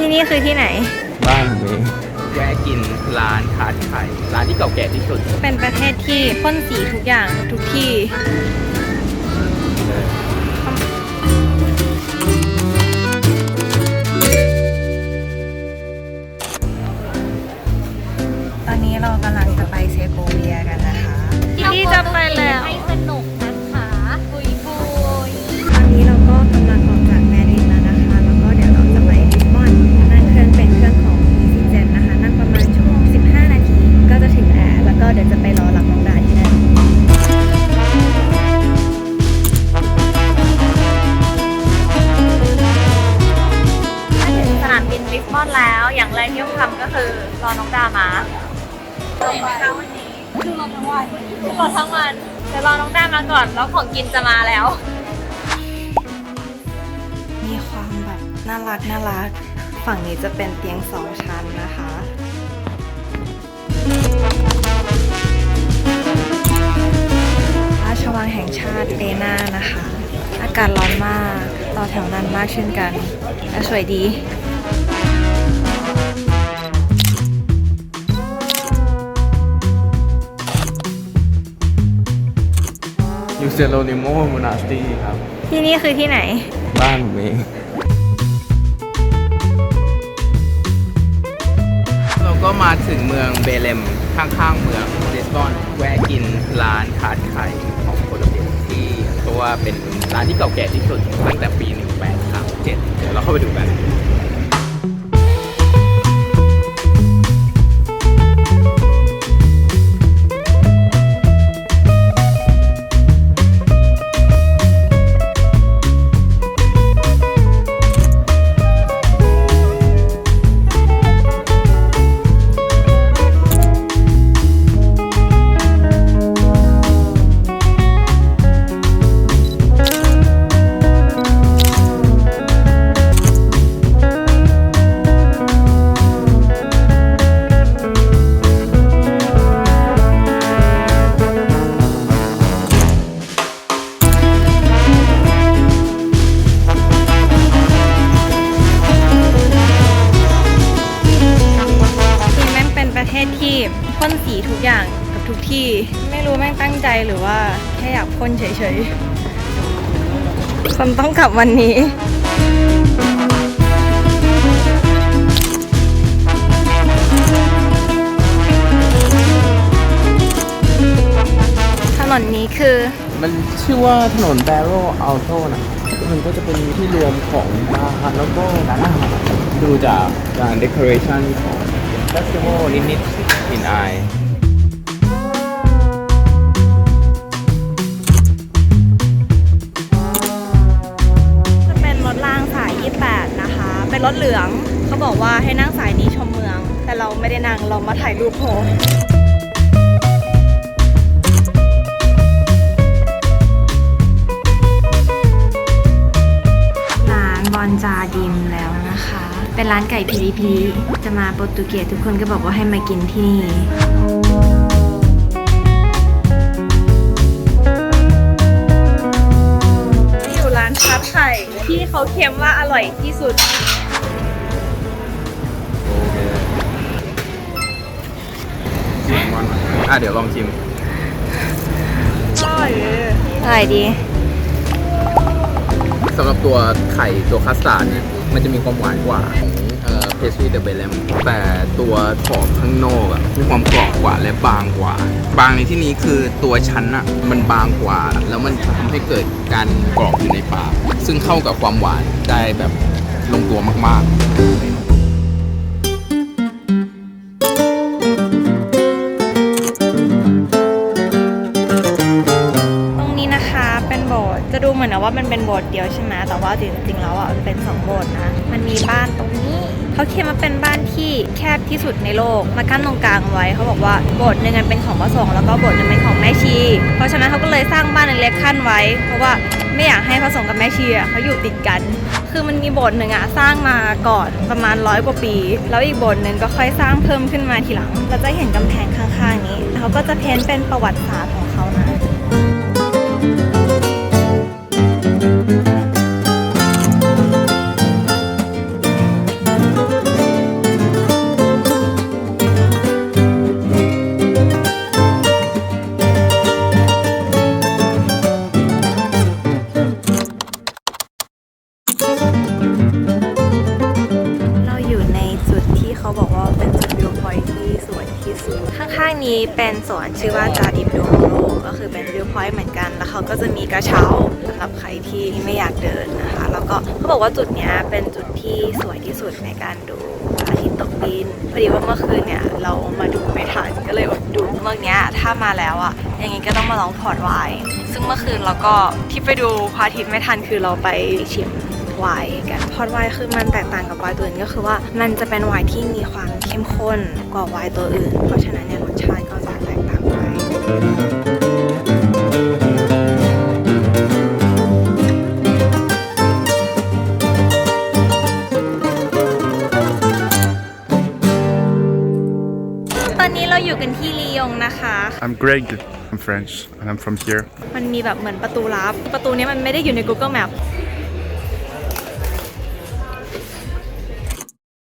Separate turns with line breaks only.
ที่นี่คือที่ไหน
บ้านผมเองแวะกินร้านทาร์ตไข่ร้านที่เก่าแก่ที่สุด
เป็นประเทศที่พ่นสีทุกอย่างทุกที่ ตอนนี้เรากำลังจะไปเซโกเวียกันนะคะ ที่จะไปแล้ ถึงสนามบินลิสบอนแล้ว อย่างแรกที่ต้องทำก็คือรอน้องดามาเห็นไหมคะวันนี้คือรอทั้งวันคือรอทั้งวันเดี๋ยวรอน้องดามาก่อน แล้วของกินจะมาแล้ว มีความแบบน่ารักน่ารัก ฝั่งนี้จะเป็นเตียงสองชั้นนะคะราชวังแห่งชาติเดนานะคะ อากาศร้อนมาก ต่อแถวนานมากเช่นกันและสวยดี
เซโรนิโมโมนาสตีครับ
ที่นี่คือที่ไหน
บ้านผมเองเราก็มาถึงเมืองเบเลมข้างๆเมืองลิสบอนแวะกินร้านทาร์ตไข่ของโคลอมเบียที่เพราะว่าเป็นร้านที่เก่าแก่ที่สุดตั้งแต่ปี 1837เดี๋ยวเราเข้าไปดูกัน
นี่ พ่นสีทุกอย่างกับทุกที่ ไม่รู้แม่งตั้งใจหรือว่าแค่อยากพ่นเฉยๆคนต้องกลับวันนี้ถนนนี้คือ
มันชื่อว่าถนนแบโรอัลโตนะมันก็จะเป็นที่รวมของบาร์แล้วก็ร้านอาหารดูจากการเดคอเรชันของ เฟสติวัลนิดๆอินไอ
จะเป็นรถรางสาย 28 นะคะ เป็นรถเหลืองเขาบอกว่าให้นั่งสายนี้ชมเมือง แต่เราไม่ได้นั่งเรามาถ่ายรูปโพร้านบอนจาดิมแล้วนะคะ เป็นร้านไก่พีรีพีจะมาโปรตุเกสทุกคนก็บอกว่าให้มากินที่นี่อยู่ร้านชัดไข่ที่เขาเค็มว่าอร่อยที่สุด
ชิมมันอะเดี๋ยวลองชิม
อร่อยอร่อยดี
สำหรับตัวไข่ตัวคัสตาร์ดเนี่ย มันจะมีความหวานกว่าของเอ่อเพสตรีเดอะเบลเลมแต่ตัวขอบข้างนอกอะมีความกรอบกว่าและบางกว่า บางในที่นี้คือตัวชั้นอะมันบางกว่า แล้วมันทำให้เกิดการกรอบอยู่ในปากซึ่งเข้ากับความหวานได้แบบลงตัวมากๆ
เป็นโบสถ์เดียวใช่ไหมแต่ว่าจริงๆแล้วอะมันเป็นสองโบสถ์นะ มันมีบ้านตรงนี้เขาเขียนมาเป็นบ้านที่แคบที่สุดในโลกมากั้นตรงกลางไว้เขาบอกว่าโบสถ์หนึ่งเป็นของพระสงฆ์แล้วก็โบสถ์หนึ่งเป็นของแม่ชี เพราะฉะนั้นเขาก็เลยสร้างบ้านเล็กขั้นไว้ เพราะว่าไม่อยากให้พระสงฆ์กับแม่ชีอะเขาอยู่ติดกัน คือมันมีโบสถ์หนึ่งอะสร้างมาก่อนประมาณร้อยกว่าปี แล้วอีกโบสถ์หนึ่งก็ค่อยสร้างเพิ่มขึ้นมาทีหลังเราจะเห็นกำแพงข้างๆนี้เขาก็จะเพ้นเป็นประวัติศาสตร์ บอกว่าเป็นจุดวิวพอยท์ที่สวยที่สุด ข้างๆนี้เป็นสวนชื่อว่าจาดิบดูโมโรก็คือเป็นวิวพอยต์เหมือนกัน แล้วเขาก็จะมีกระเช้าสำหรับใครที่ไม่อยากเดินนะคะ แล้วก็เขาบอกว่าจุดนี้เป็นจุดที่สวยที่สุดในการดูพระอาทิตย์ตกดินพอดีว่าเมื่อคืนเนี่ยเรามาดูไม่ทันก็เลยอดดูเมื่อเนี้ยถ้ามาแล้วอะยังไงก็ต้องมาลองพอร์ตไวน์ซึ่งเมื่อคืนเราก็ที่ไปดูพระอาทิตย์ไม่ทันคือเราไปชิม ไวน์กันพอดไวน์คือมันแตกต่างกับไวน์ตัวอื่นก็คือว่ามันจะเป็นไวน์ที่มีความเข้มข้นกว่าไวน์ตัวอื่น เพราะฉะนั้นเนี่ยรสชาติก็จะแตกต่างไปตอนนี้เราอยู่กันที่ลียงนะคะ
I'm Greg. I'm French and I'm from here.
มันมีแบบเหมือนประตูลับ ประตูนี้มันไม่ได้อยู่ใน Google Map